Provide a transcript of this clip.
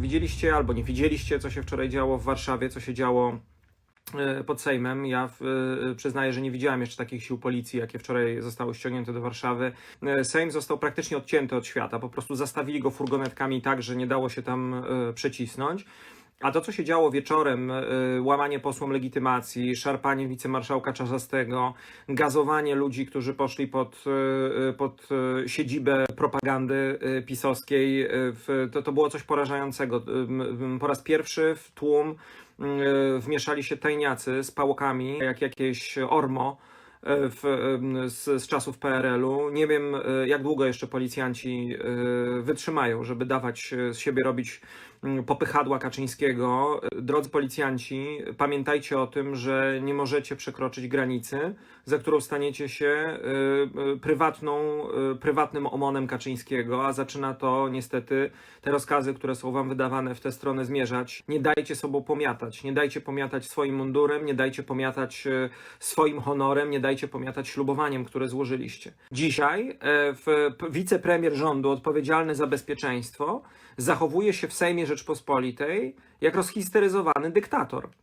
Widzieliście albo nie widzieliście, co się wczoraj działo w Warszawie, co się działo e, pod Sejmem. Ja e, przyznaję, że nie widziałem jeszcze takich sił policji, jakie wczoraj zostały ściągnięte do Warszawy. E, Sejm został praktycznie odcięty od świata, po prostu zastawili go furgonetkami tak, że nie dało się tam przecisnąć. A to, co się działo wieczorem, e, łamanie posłom legitymacji, szarpanie wicemarszałka Czarzastego, gazowanie ludzi, którzy poszli pod, e, pod e, siedzibę propagandy pisowskiej, to, to było coś porażającego. Po raz pierwszy w tłum wmieszali się tajniacy z pałokami, jak jakieś ormo w, z, z czasów PRL-u. Nie wiem, jak długo jeszcze policjanci wytrzymają, żeby dawać z siebie robić popychadła Kaczyńskiego. Drodzy policjanci, pamiętajcie o tym, że nie możecie przekroczyć granicy, za którą staniecie się e, e, prywatną, e, prywatnym omonem Kaczyńskiego, a zaczyna to niestety te rozkazy, które są wam wydawane w tę stronę zmierzać. Nie dajcie sobą pomiatać, nie dajcie pomiatać swoim mundurem, nie dajcie pomiatać swoim honorem, nie dajcie pomiatać ślubowaniem, które złożyliście. Dzisiaj e, w, wicepremier rządu odpowiedzialny za bezpieczeństwo zachowuje się w Sejmie Rzeczpospolitej jak rozhisteryzowany dyktator.